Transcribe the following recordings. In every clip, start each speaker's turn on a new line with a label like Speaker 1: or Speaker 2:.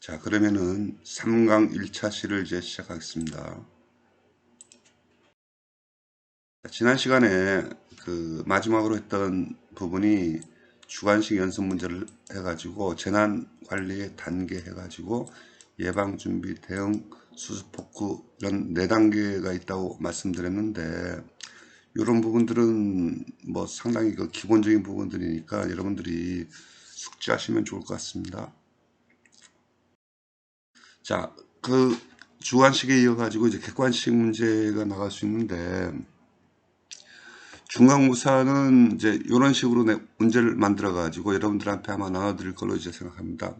Speaker 1: 자, 그러면은 3강 1차 시를 이제 시작하겠습니다. 자, 지난 시간에 그 마지막으로 했던 부분이 주관식 연습 문제를 해가지고 재난 관리의 단계 해가지고 예방 준비, 대응, 수습, 복구 이런 네 단계가 있다고 말씀드렸는데 이런 부분들은 뭐 상당히 그 기본적인 부분들이니까 여러분들이 숙지하시면 좋을 것 같습니다. 자, 그 주관식에 이어가지고 이제 객관식 문제가 나갈 수 있는데 중간고사는 이제 이런 식으로 내- 문제를 만들어 가지고 여러분들한테 아마 나눠드릴 걸로 이제 생각합니다.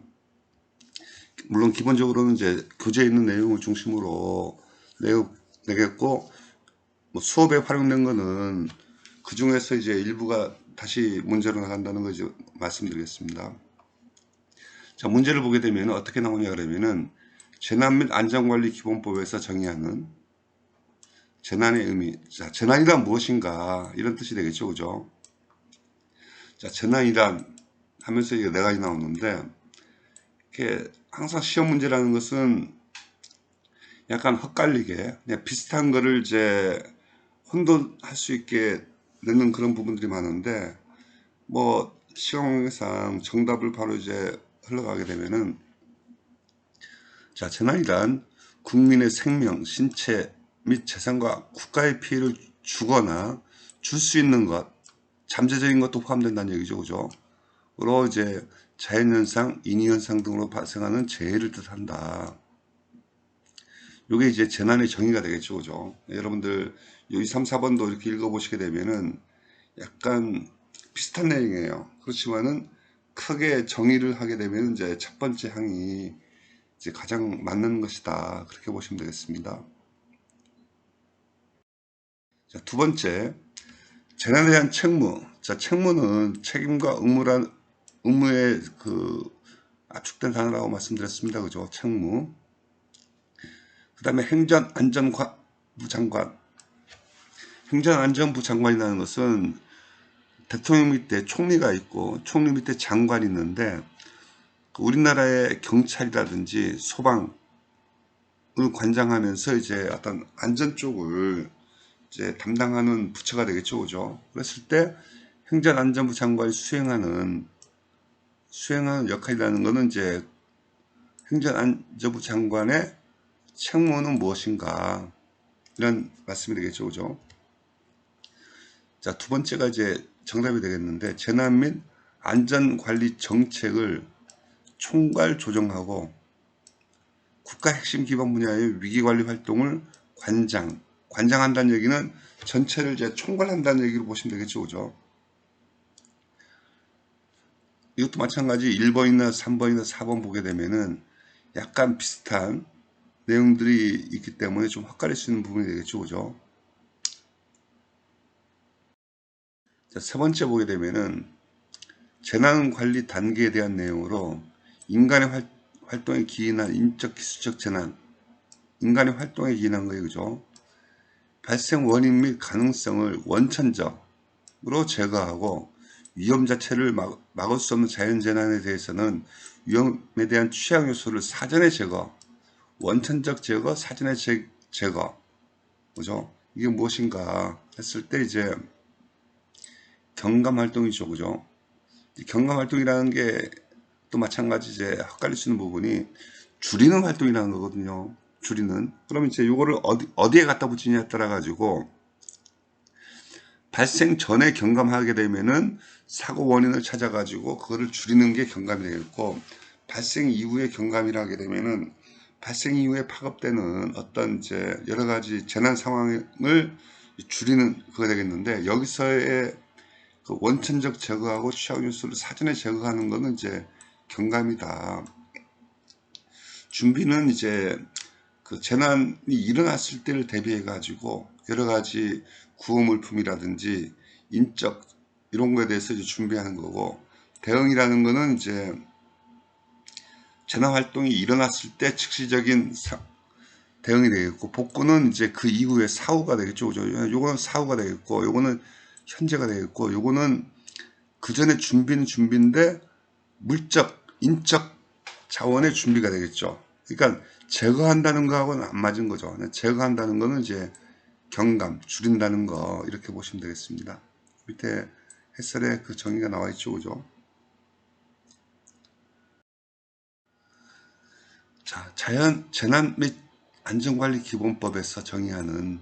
Speaker 1: 물론 기본적으로는 이제 교재에 있는 내용을 중심으로 내겠고 뭐 수업에 활용된 거는 그 중에서 이제 일부가 다시 문제로 나간다는 거 이제 말씀드리겠습니다. 자, 문제를 보게 되면 어떻게 나오냐 그러면은 재난 및 안전관리 기본법에서 정의하는 재난의 의미. 자, 재난이란 무엇인가? 이런 뜻이 되겠죠. 그죠? 자, 재난이란 하면서 이게 네 가지 나오는데, 이렇게 항상 시험 문제라는 것은 약간 헛갈리게, 그냥 비슷한 거를 이제 혼돈할 수 있게 내는 그런 부분들이 많은데, 뭐, 시험상 정답을 바로 이제 흘러가게 되면은, 자, 재난이란 국민의 생명, 신체 및 재산과 국가의 피해를 주거나 줄 수 있는 것, 잠재적인 것도 포함된다는 얘기죠. 그죠? 으로 이제 자연현상, 인위현상 등으로 발생하는 재해를 뜻한다. 요게 이제 재난의 정의가 되겠죠. 그죠? 여러분들, 요 2, 3, 4번도 이렇게 읽어보시게 되면은 약간 비슷한 내용이에요. 그렇지만은 크게 정의를 하게 되면 이제 첫 번째 항이 이제 가장 맞는 것이다. 그렇게 보시면 되겠습니다. 자, 두 번째, 재난에 대한 책무. 자, 책무는 책임과 의무란, 의무의 그 압축된 단어라고 말씀드렸습니다. 그죠? 책무. 그 다음에 행전안전부 장관. 행전안전부 장관이라는 것은 대통령 밑에 총리가 있고 총리 밑에 장관이 있는데 그 우리나라의 경찰이라든지 소방을 관장하면서 이제 어떤 안전 쪽을 이제 담당하는 부처가 되겠죠, 그죠? 그랬을 때 행정안전부 장관이 수행하는 수행하는 역할이라는 것은 이제 행정안전부 장관의 책무는 무엇인가 이런 말씀이 되겠죠, 그죠? 자, 두 번째가 이제 정답이 되겠는데 재난 및 안전관리 정책을 총괄 조정하고 국가 핵심 기반 분야의 위기관리 활동을 관장, 관장한다는 얘기는 전체를 이제 총괄한다는 얘기로 보시면 되겠죠, 그죠? 이것도 마찬가지 1번이나 3번이나 4번 보게 되면은 약간 비슷한 내용들이 있기 때문에 좀 헷갈릴 수 있는 부분이 되겠죠, 그죠? 자, 세 번째 보게 되면은 재난관리 단계에 대한 내용으로 인간의 활, 활동에 기인한 인적 기술적 재난, 인간의 활동에 기인한 거예요, 그죠? 발생 원인 및 가능성을 원천적으로 제거하고 위험 자체를 막, 막을 수 없는 자연재난에 대해서는 위험에 대한 취약 요소를 사전에 제거, 원천적 제거, 사전에 제, 제거, 그죠? 이게 무엇인가 했을 때 이제 경감 활동이죠, 그죠? 이 경감 활동이라는 게 또 마찬가지 이제 헷갈릴 수 있는 부분이 줄이는 활동이라는 거거든요. 줄이는. 그럼 이제 이거를 어디, 어디에 갖다 붙이냐에 따라 가지고 발생 전에 경감하게 되면은 사고 원인을 찾아 가지고 그거를 줄이는 게 경감이 되겠고 발생 이후에 경감이라 하게 되면은 발생 이후에 파급되는 어떤 이제 여러 가지 재난 상황을 줄이는 그거 되겠는데 여기서의 그 원천적 제거하고 취약 요소를 사전에 제거하는 거는 이제 경감이다. 준비는 이제 그 재난이 일어났을 때를 대비해 가지고 여러 가지 구호물품이라든지 인적 이런 거에 대해서 이제 준비하는 거고 대응이라는 거는 이제 재난 활동이 일어났을 때 즉시적인 사- 대응이 되겠고 복구는 이제 그 이후에 사후가 되겠죠. 요거는 사후가 되겠고 요거는 현재가 되겠고 요거는 그 전에 준비는 준비인데 물적 인적 자원의 준비가 되겠죠. 그러니까 제거한다는 거하고는 안 맞은 거죠. 제거한다는 거는 이제 경감, 줄인다는 거 이렇게 보시면 되겠습니다. 밑에 햇살에 그 정의가 나와 있죠. 그죠? 자, 자연 재난 및 안전관리 기본법에서 정의하는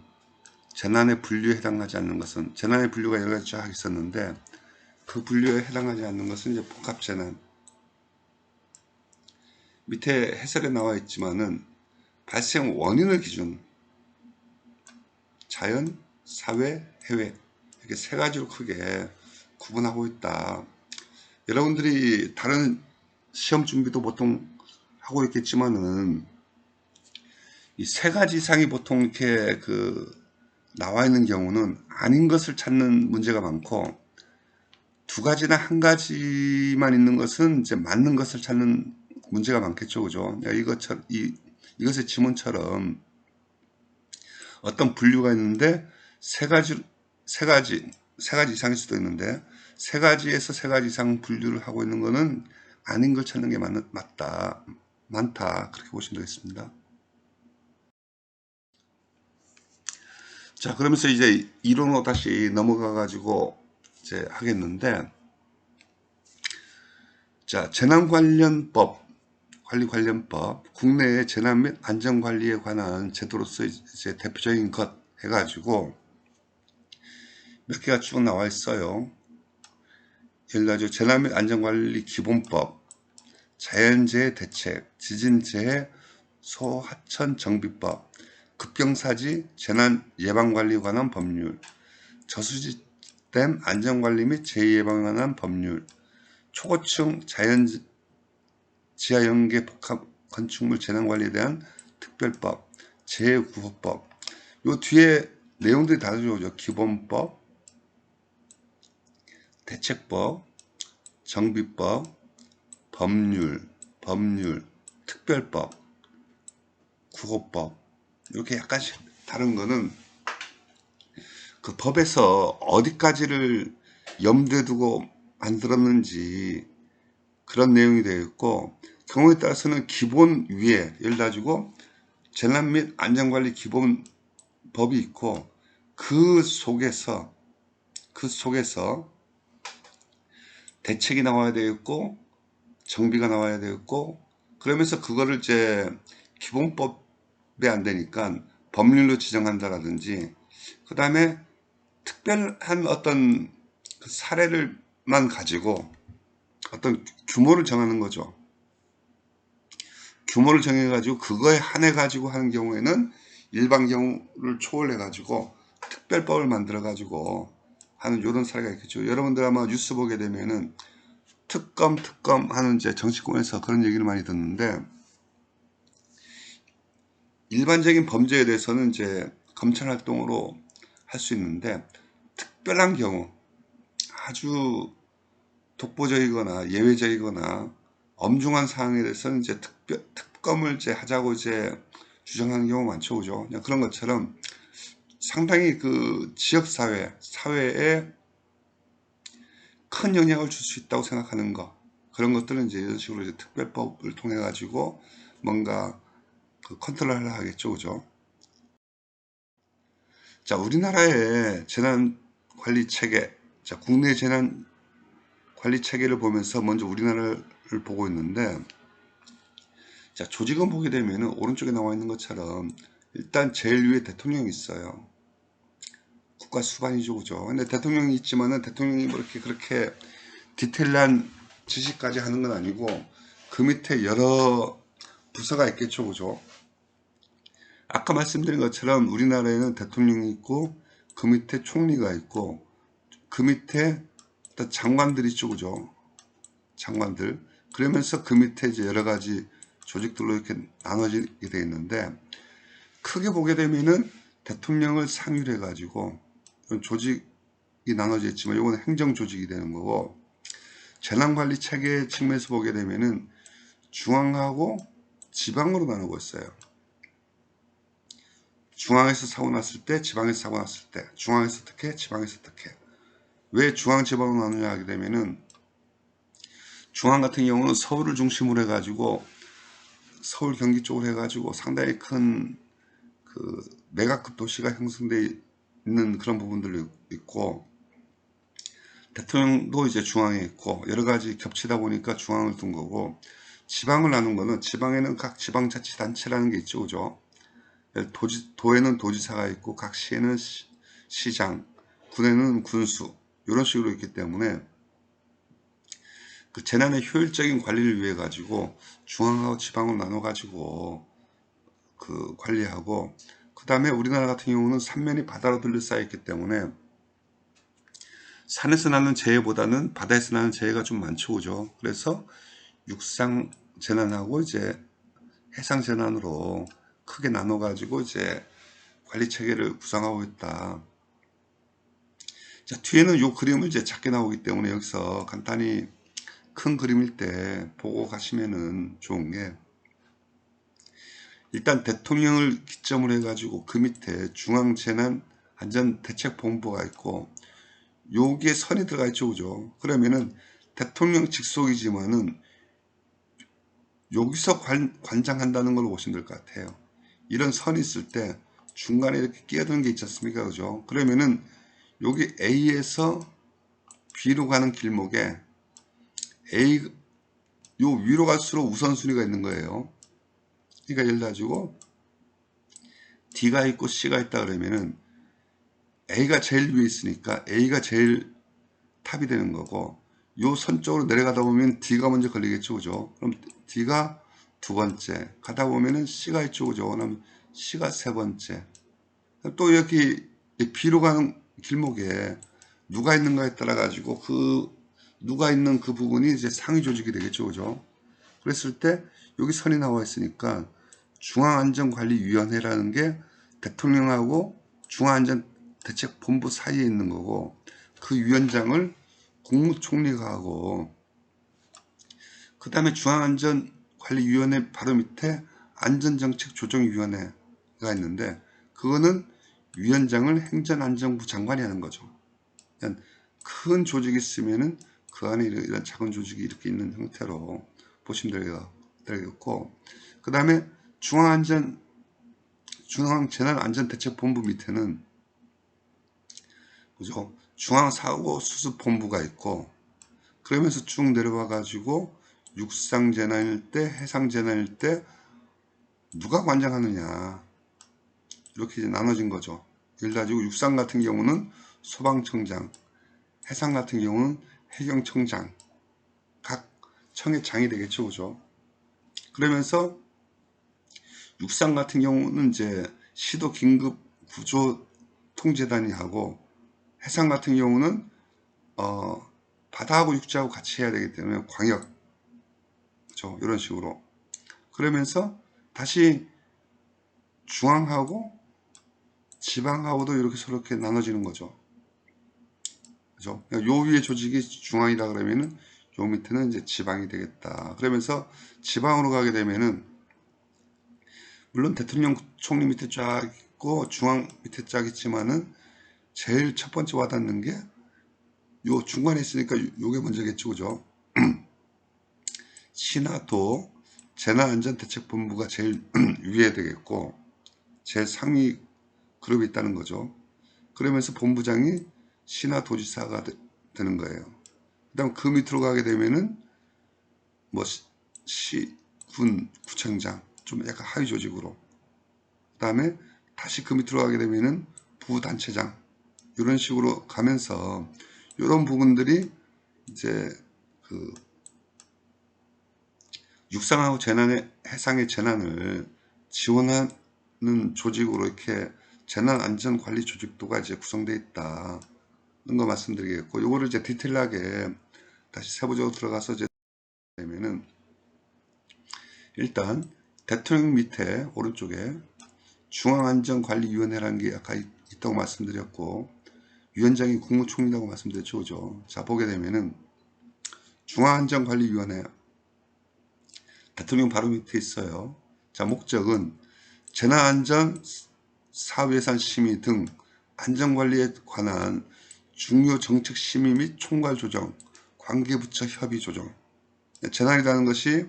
Speaker 1: 재난의 분류에 해당하지 않는 것은 재난의 분류가 여러 가지 쫙 있었는데 그 분류에 해당하지 않는 것은 이제 복합재난 밑에 해설에 나와 있지만은 발생 원인을 기준 자연, 사회, 해외 이렇게 세 가지로 크게 구분하고 있다. 여러분들이 다른 시험 준비도 보통 하고 있겠지만은 이 세 가지 이상이 보통 이렇게 그 나와 있는 경우는 아닌 것을 찾는 문제가 많고 두 가지나 한 가지만 있는 것은 이제 맞는 것을 찾는 문제가 많겠죠, 그죠? 이것처럼 이 이것의 지문처럼 어떤 분류가 있는데 세 가지 세 가지 세 가지 이상일 수도 있는데 세 가지에서 세 가지 이상 분류를 하고 있는 것은 아닌 걸 찾는 게 맞, 맞다 많다 그렇게 보시면 되겠습니다. 자 그러면서 이제 이론으로 다시 넘어가 가지고 이제 하겠는데 자 재난 관련법 관리 관련법 국내의 재난 및 안전관리에 관한 제도로서 이제 대표적인 것 해가지고 몇 개가 쭉 나와 있어요. 예를 들어 재난 및 안전관리 기본법, 자연재해 대책, 지진재해 소하천 정비법, 급경사지 재난 예방관리 관한 법률, 저수지 댐 안전관리 및 재해 예방에 관한 법률, 초고층 자연 지하 연계 복합 건축물 재난관리에 대한 특별법, 재구호법 요 뒤에 내용들이 다 들어오죠. 기본법, 대책법, 정비법, 법률, 법률, 특별법, 구호법 이렇게 약간씩 다른 거는 그 법에서 어디까지를 염두에 두고 만들었는지 그런 내용이 되어 있고 경우에 따라서는 기본 위에 예를 가지고 재난 및 안전관리 기본 법이 있고 그 속에서 그 속에서 대책이 나와야 되겠고 정비가 나와야 되겠고 그러면서 그거를 이제 기본법에 안 되니까 법률로 지정한다라든지 그 다음에 특별한 어떤 그 사례를만 가지고 어떤 규모를 정하는 거죠. 규모를 정해가지고 그거에 한해 가지고 하는 경우에는 일반 경우를 초월해 가지고 특별법을 만들어 가지고 하는 이런 사례가 있겠죠. 여러분들 아마 뉴스 보게 되면은 특검 특검 하는 이제 정치권에서 그런 얘기를 많이 듣는데 일반적인 범죄에 대해서는 이제 검찰 활동으로 할 수 있는데 특별한 경우 아주 독보적이거나 예외적이거나 엄중한 사항에 대해서는 이제 특별, 특검을 이제 하자고 이제 주장하는 경우 많죠, 그죠? 그런 것처럼 상당히 그 지역사회, 사회에 큰 영향을 줄 수 있다고 생각하는 것. 그런 것들은 이제 이런 식으로 이제 특별법을 통해 가지고 뭔가 그 컨트롤을 하겠죠, 그죠? 자, 우리나라의 재난 관리 체계, 자, 국내 재난 관리 체계를 보면서 먼저 우리나라를 보고 있는데 자 조직은 보게 되면 오른쪽에 나와 있는 것처럼 일단 제일 위에 대통령이 있어요. 국가 수반이죠, 그죠? 근데 대통령이 있지만은 대통령이 뭐 이렇게 그렇게 디테일한 지시까지 하는 건 아니고 그 밑에 여러 부서가 있겠죠, 그죠? 아까 말씀드린 것처럼 우리나라에는 대통령이 있고 그 밑에 총리가 있고 그 밑에 장관들 있죠, 그죠? 장관들. 그러면서 그 밑에 이제 여러 가지 조직들로 이렇게 나눠지게 되어 있는데, 크게 보게 되면은 대통령을 상위로 해가지고, 조직이 나눠져 있지만, 이건 행정조직이 되는 거고, 재난관리 체계 측면에서 보게 되면은 중앙하고 지방으로 나누고 있어요. 중앙에서 사고 났을 때, 지방에서 사고 났을 때, 중앙에서 어떻게, 지방에서 어떻게. 왜 중앙지방으로 나누냐 하게 되면은 중앙 같은 경우는 서울을 중심으로 해가지고 서울 경기 쪽으로 해가지고 상당히 큰 그 메가급 도시가 형성돼 있는 그런 부분들이 있고 대통령도 이제 중앙에 있고 여러 가지 겹치다 보니까 중앙을 둔 거고 지방을 나눈 거는 지방에는 각 지방자치단체라는 게 있죠, 그죠? 도지, 도에는 도지사가 있고 각 시에는 시, 시장, 군에는 군수 이런 식으로 있기 때문에 그 재난의 효율적인 관리를 위해 가지고 중앙하고 지방으로 나눠 가지고 그 관리하고 그 다음에 우리나라 같은 경우는 삼면이 바다로 둘러싸여 있기 때문에 산에서 나는 재해보다는 바다에서 나는 재해가 좀 많죠 그죠? 그래서 육상 재난하고 이제 해상 재난으로 크게 나눠 가지고 이제 관리 체계를 구성하고 있다 자 뒤에는 요 그림을 이제 작게 나오기 때문에 여기서 간단히 큰 그림일 때 보고 가시면은 좋은 게 일단 대통령을 기점으로 해가지고 그 밑에 중앙재난안전대책본부가 있고 요게 선이 들어가 있죠 그죠? 그러면은 대통령 직속이지만은 여기서 관, 관장한다는 걸로 보시면 될 것 같아요. 이런 선이 있을 때 중간에 이렇게 끼어드는 게 있지 않습니까 그죠? 그러면은 여기 A에서 B로 가는 길목에 A 요 위로 갈수록 우선순위가 있는 거예요. 그러니까 예를 가지고 D가 있고 C가 있다 그러면은 A가 제일 위에 있으니까 A가 제일 탑이 되는 거고 요 선 쪽으로 내려가다 보면 D가 먼저 걸리겠죠. 그죠? 그럼 D가 두 번째 가다 보면은 C가 있죠. 그죠? 그럼 C가 세 번째. 또 이렇게 B로 가는 길목에 누가 있는가에 따라 가지고 그 누가 있는 그 부분이 이제 상위 조직이 되겠죠. 그죠? 그랬을 때 여기 선이 나와 있으니까 중앙안전관리위원회라는 게 대통령하고 중앙안전대책본부 사이에 있는 거고 그 위원장을 국무총리가 하고 그 다음에 중앙안전관리위원회 바로 밑에 안전정책조정위원회가 있는데 그거는 위원장을 행전안전부 장관이 하는 거죠. 큰 조직이 있으면은 그 안에 이런 작은 조직이 이렇게 있는 형태로 보시면 되겠고 그 다음에 중앙안전 중앙재난안전대책본부 밑에는 그죠 중앙사고수습본부가 있고 그러면서 쭉 내려와 가지고 육상재난일 때 해상재난일 때 누가 관장하느냐 이렇게 나눠진 거죠. 예를 가지고 육상 같은 경우는 소방청장 해상 같은 경우는 해경청장 각 청의 장이 되겠죠 그죠? 그러면서 육상 같은 경우는 이제 시도 긴급 구조 통제단이 하고 해상 같은 경우는 어 바다하고 육지하고 같이 해야 되기 때문에 광역 그렇죠? 이런 식으로. 그러면서 다시 중앙하고 지방하고도 이렇게 이렇게 나눠지는 거죠. 그죠? 요 위에 조직이 중앙이다 그러면은 요 밑에는 이제 지방이 되겠다. 그러면서 지방으로 가게 되면은 물론 대통령 총리 밑에 쫙 있고 중앙 밑에 쫙 있지만은 제일 첫 번째 와닿는 게 요 중간에 있으니까 요게 먼저겠죠. 그죠? 신화도 재난안전대책본부가 제일 위에 되겠고 제 상위 그룹이 있다는 거죠. 그러면서 본부장이 신화도지사가 되, 는 거예요. 그 다음 그 밑으로 가게 되면은 뭐 시, 군, 구청장 좀 약간 하위 조직으로. 그 다음에 다시 그 밑으로 가게 되면은 부단체장 이런 식으로 가면서 이런 부분들이 이제 그 육상하고 재난의 해상의 재난을 지원하는 조직으로 이렇게 재난안전관리 조직도가 이제 구성되어 있다. 거 말씀드리겠고, 요거를 이제 디테일하게 다시 세부적으로 들어가서 이제 되면은 일단 대통령 밑에 오른쪽에 중앙안전관리위원회라는 게 아까 있다고 말씀드렸고 위원장이 국무총리라고 말씀드렸죠. 그죠? 자 보게 되면은 중앙안전관리위원회 대통령 바로 밑에 있어요. 자 목적은 재난안전 사회산 심의 등 안전관리에 관한 중요 정책 심의 및 총괄 조정, 관계부처 협의 조정. 재난이라는 것이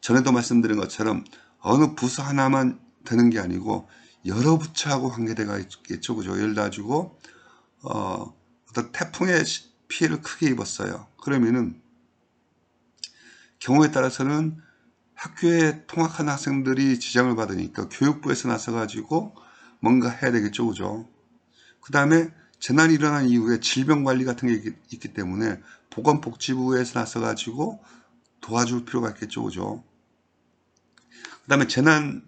Speaker 1: 전에도 말씀드린 것처럼 어느 부서 하나만 되는 게 아니고 여러 부처하고 관계대가 있겠죠. 그죠? 예를 들어가지고 어, 어떤 태풍의 피해를 크게 입었어요. 그러면은 경우에 따라서는 학교에 통학한 학생들이 지장을 받으니까 교육부에서 나서가지고 뭔가 해야 되겠죠. 그죠? 그 다음에 재난이 일어난 이후에 질병관리 같은 게 있기 때문에 보건복지부에서 나서가지고 도와줄 필요가 있겠죠. 그죠? 그 다음에 재난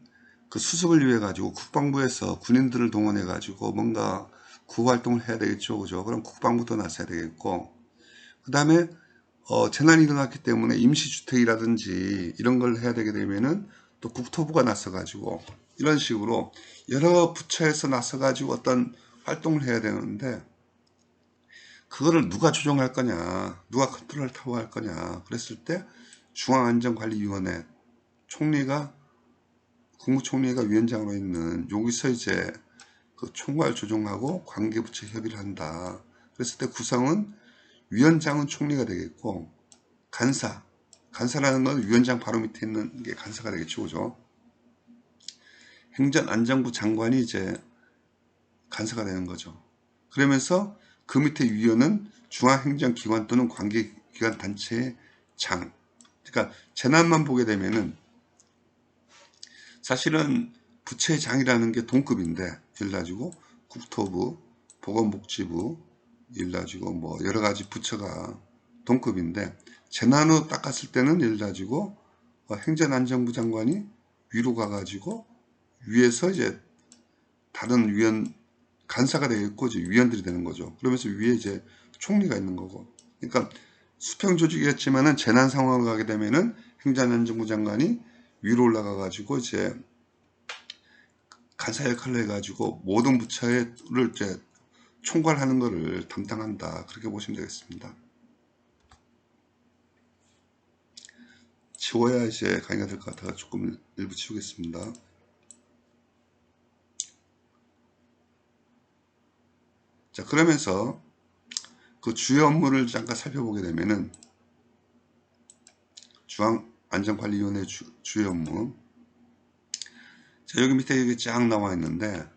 Speaker 1: 그 수습을 위해 가지고 국방부에서 군인들을 동원해 가지고 뭔가 구호 활동을 해야 되겠죠. 그죠? 그럼 국방부도 나서야 되겠고. 그 다음에 어, 재난이 일어났기 때문에 임시주택이라든지 이런 걸 해야 되게 되면은 또 국토부가 나서 가지고 이런 식으로 여러 부처에서 나서 가지고 어떤 활동을 해야 되는데 그거를 누가 조정할 거냐 누가 컨트롤 타고 할 거냐 그랬을 때 중앙안전관리위원회 총리가 국무총리가 위원장으로 있는 여기서 이제 그 총괄 조정하고 관계부처 협의를 한다. 그랬을 때 구성은 위원장은 총리가 되겠고 간사, 간사라는 건 위원장 바로 밑에 있는 게 간사가 되겠죠. 그죠? 행정안전부 장관이 이제 간사가 되는 거죠. 그러면서 그 밑에 위원은 중앙행정기관 또는 관계기관 단체의 장. 그러니까 재난만 보게 되면은 사실은 부채 장이라는 게 동급인데 예를 가지고 국토부, 보건복지부 예를 가지고 뭐 여러 가지 부처가 동급인데 재난으로 닦았을 때는 예를 가지고 어, 행정안전부 장관이 위로 가가지고 위에서 이제 다른 위원 간사가 되겠고 이제 위원들이 되는 거죠. 그러면서 위에 이제 총리가 있는 거고. 그러니까 수평 조직이었지만은 재난 상황을 가게 되면은 행정안전부 장관이 위로 올라가 가지고 이제 간사 역할을 해가지고 모든 부처를 이제 총괄하는 것을 담당한다. 그렇게 보시면 되겠습니다. 지워야 이제 강의가 될 것 같아서 조금 일부 치우겠습니다. 자, 그러면서 그 주요 업무를 잠깐 살펴보게 되면은 중앙안전관리위원회 주, 주요 업무 자, 여기 밑에 여기 쫙 나와 있는데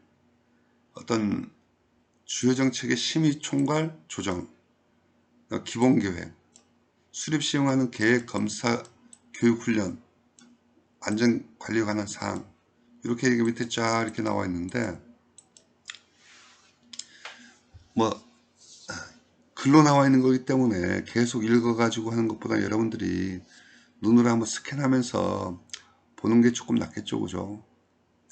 Speaker 1: 어떤 주요 정책의 심의 총괄 조정 기본 계획 수립 시행하는 계획 검사 교육 훈련 안전 관리에 관한 사항 이렇게 밑에 쫙 이렇게 나와 있는데 뭐 글로 나와 있는 거기 때문에 계속 읽어가지고 하는 것보다 여러분들이 눈으로 한번 스캔하면서 보는 게 조금 낫겠죠, 그죠?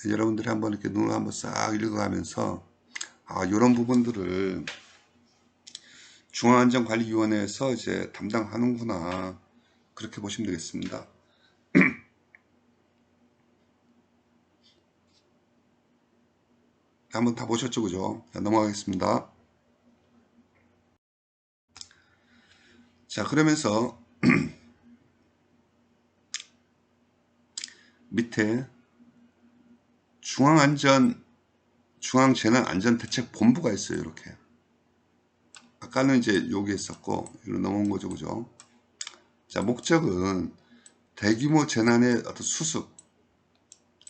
Speaker 1: 여러분들이 한번 이렇게 눈을 한번 싹 읽어가면서 아 이런 부분들을 중앙안전관리위원회에서 이제 담당하는구나 그렇게 보시면 되겠습니다. 한번 다 보셨죠 그죠? 자, 넘어가겠습니다. 자 그러면서 밑에 중앙안전 중앙재난안전대책본부가 있어요. 이렇게. 아까는 이제 여기 있었고 이로 넘어온 거죠. 그죠? 자, 목적은 대규모 재난의 어떤 수습,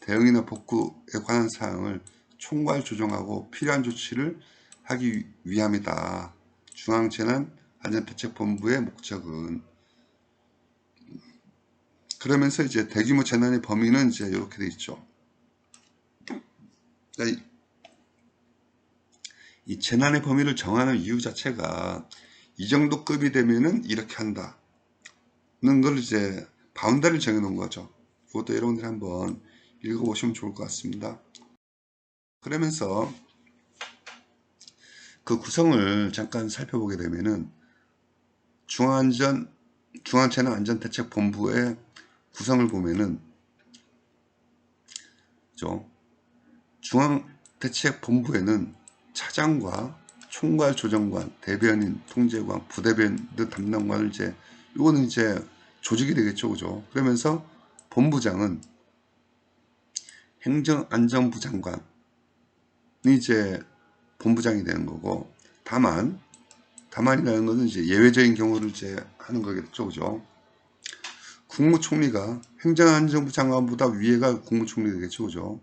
Speaker 1: 대응이나 복구에 관한 사항을 총괄 조정하고 필요한 조치를 하기 위함이다. 중앙재난안전대책본부의 목적은 그러면서 이제 대규모 재난의 범위는 이제 이렇게 돼 있죠. 이 재난의 범위를 정하는 이유 자체가 이 정도 급이 되면은 이렇게 한다. 는걸 이제 바운더를 정해놓은 거죠. 이것도 여러분들이 한번 읽어보시면 좋을 것 같습니다. 그러면서 그 구성을 잠깐 살펴보게 되면은 중앙안전, 중앙재난 안전대책본부의 구성을 보면은 중앙대책본부에는 차장과 총괄 조정관, 대변인, 통제관, 부대변인 등 담당관을 이제 이거는 이제 조직이 되겠죠, 그죠? 그러면서 본부장은 행정안전부 장관이 이제 본부장이 되는 거고, 다만 다만이라는 것은 이제 예외적인 경우를 이제 하는 거겠죠, 그죠? 국무총리가 행정안전부 장관보다 위에가 국무총리 되겠죠. 그죠?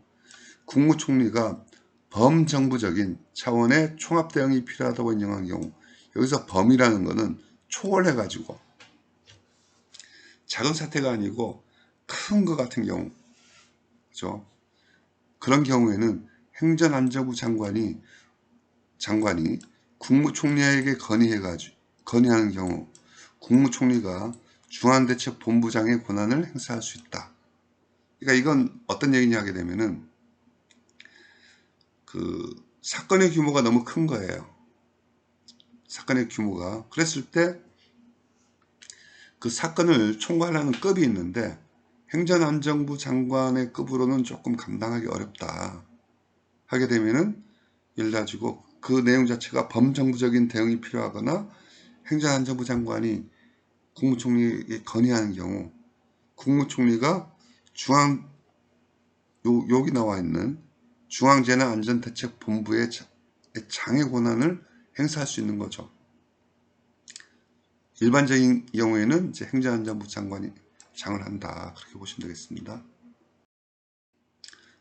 Speaker 1: 국무총리가 범정부적인 차원의 총합 대응이 필요하다고 인정한 경우 여기서 범이라는 것은 초월해 가지고 작은 사태가 아니고 큰 것 같은 경우 그죠? 그런 경우에는 행정안전부 장관이 장관이 국무총리에게 건의해 가지고 건의하는 경우 국무총리가 중앙대책본부장의 권한을 행사할 수 있다. 그러니까 이건 어떤 얘기냐 하게 되면은 그 사건의 규모가 너무 큰 거예요. 사건의 규모가 그랬을 때 그 사건을 총괄하는 급이 있는데 행정안전부 장관의 급으로는 조금 감당하기 어렵다 하게 되면은 예를 가지고 그 내용 자체가 범정부적인 대응이 필요하거나 행정안전부 장관이 국무총리에게 건의하는 경우 국무총리가 중앙 요, 여기 나와 있는 중앙재난안전대책본부의 장애 권한을 행사할 수 있는 거죠. 일반적인 경우에는 이제 행정안전부 장관이 장을 한다. 그렇게 보시면 되겠습니다.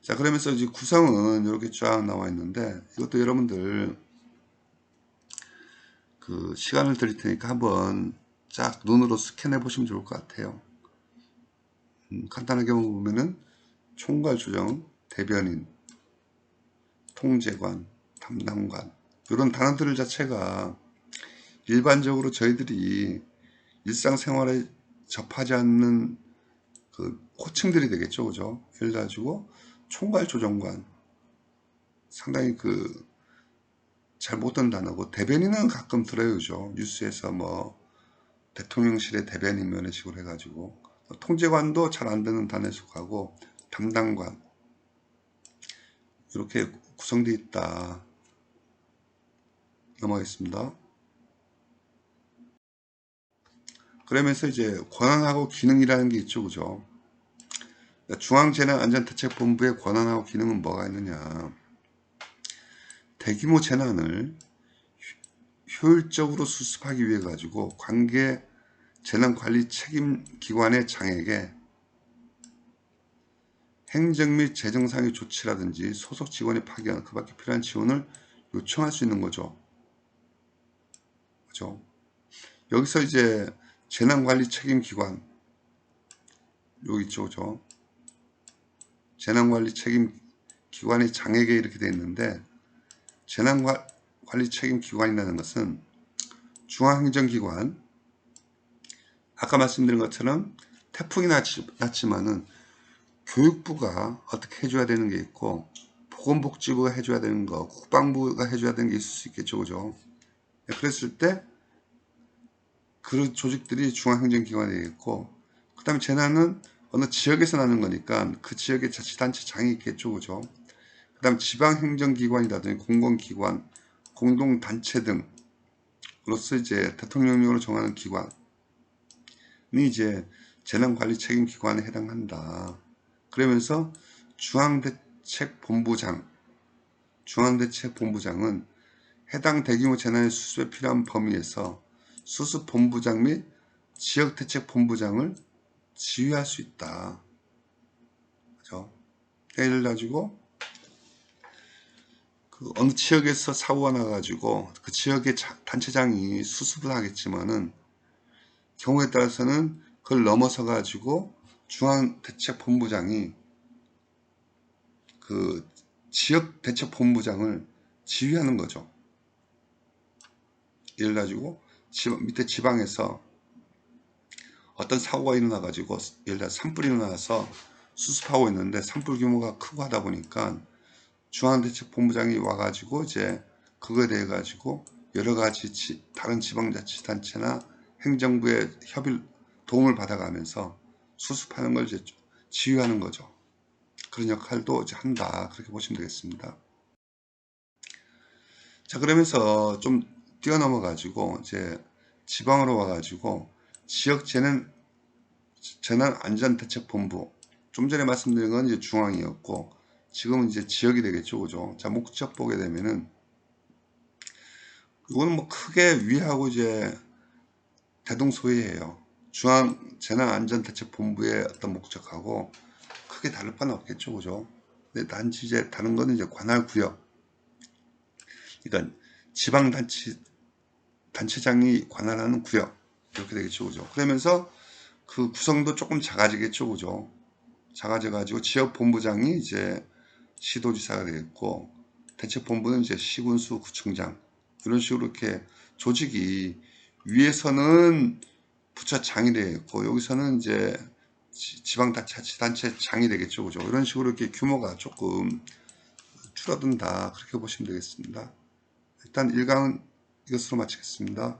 Speaker 1: 자, 그러면서 이제 구성은 이렇게 쫙 나와 있는데 이것도 여러분들 그 시간을 드릴 테니까 한번 쫙 눈으로 스캔해 보시면 좋을 것 같아요. 음, 간단하게 보면은 총괄 조정, 대변인, 통제관, 담당관 이런 단어들 자체가 일반적으로 저희들이 일상생활에 접하지 않는 그 호칭들이 되겠죠. 그죠? 예를 들어가지고 총괄조정관 상당히 그 잘 못된 단어고 대변인은 가끔 들어요. 그죠? 뉴스에서 뭐 대통령실의 대변인 면의 식으로 해가지고 통제관도 잘 안 되는 단어에 속하고 담당관 이렇게 구성되어 있다. 넘어가겠습니다. 그러면서 이제 권한하고 기능이라는 게 있죠. 그죠? 중앙재난안전대책본부의 권한하고 기능은 뭐가 있느냐. 대규모 재난을 효율적으로 수습하기 위해 가지고 관계 재난관리 책임기관의 장에게 행정 및 재정상의 조치라든지 소속 직원의 파견, 그 밖에 필요한 지원을 요청할 수 있는 거죠. 그죠? 여기서 이제 재난관리 책임기관 여기 있죠 그죠 재난관리 책임기관의 장에게 이렇게 되어 있는데 재난관리 책임기관이라는 것은 중앙행정기관 아까 말씀드린 것처럼 태풍이 났지, 났지만은 교육부가 어떻게 해줘야 되는 게 있고 보건복지부가 해줘야 되는 거 국방부가 해줘야 되는 게 있을 수 있겠죠 그죠? 네, 그랬을 때 그 조직들이 중앙행정기관이 되겠고 그 다음에 재난은 어느 지역에서 나는 거니까 그 지역의 자치단체 장이 있겠죠 그죠? 그 다음 지방행정기관이라든지 공공기관 공동단체 등으로서 이제 대통령령으로 정하는 기관이 이제 재난관리 책임기관에 해당한다 그러면서 중앙대책본부장 중앙대책본부장은 해당 대규모 재난의 수습에 필요한 범위에서 수습본부장 및 지역대책본부장을 지휘할 수 있다. 그죠? 예를 가지고 그 어느 지역에서 사고가 나가지고 그 지역의 단체장이 수습을 하겠지만은 경우에 따라서는 그걸 넘어서 가지고 중앙대책본부장이 그 지역대책본부장을 지휘하는 거죠. 예를 가지고 밑에 지방에서 어떤 사고가 일어나 가지고 예를 들어 산불이 일어나서 수습하고 있는데 산불 규모가 크고 하다 보니까 중앙대책본부장이 와가지고 이제 그거에 대해 가지고 여러 가지 지, 다른 지방자치단체나 행정부의 협의 도움을 받아가면서 수습하는 걸 이제 지휘하는 거죠. 그런 역할도 이제 한다 그렇게 보시면 되겠습니다. 자 그러면서 좀 뛰어넘어 가지고 이제 지방으로 와 가지고 지역 재난 재난 안전 대책 본부 좀 전에 말씀드린 건 이제 중앙이었고 지금은 이제 지역이 되겠죠 그죠 자 목적 보게 되면은 이거는 뭐 크게 위하고 이제 대동소이해요 중앙재난안전대책본부의 어떤 목적하고 크게 다를 바는 없겠죠, 그죠? 근데 단지 이제 다른 거는 이제 관할구역, 그러니까 지방단체 단체장이 관할하는 구역 이렇게 되겠죠, 그죠? 그러면서 그 구성도 조금 작아지겠죠, 그죠? 작아져 가지고 지역 본부장이 이제 시도지사가 되겠고 대책본부는 이제 시군수 구청장 이런 식으로 이렇게 조직이 위에서는 부처 장이 되겠고 여기서는 이제 지- 지방자치단체 장이 되겠죠, 그죠? 이런 식으로 이렇게 규모가 조금 줄어든다 그렇게 보시면 되겠습니다. 일단 1강은 이것으로 마치겠습니다.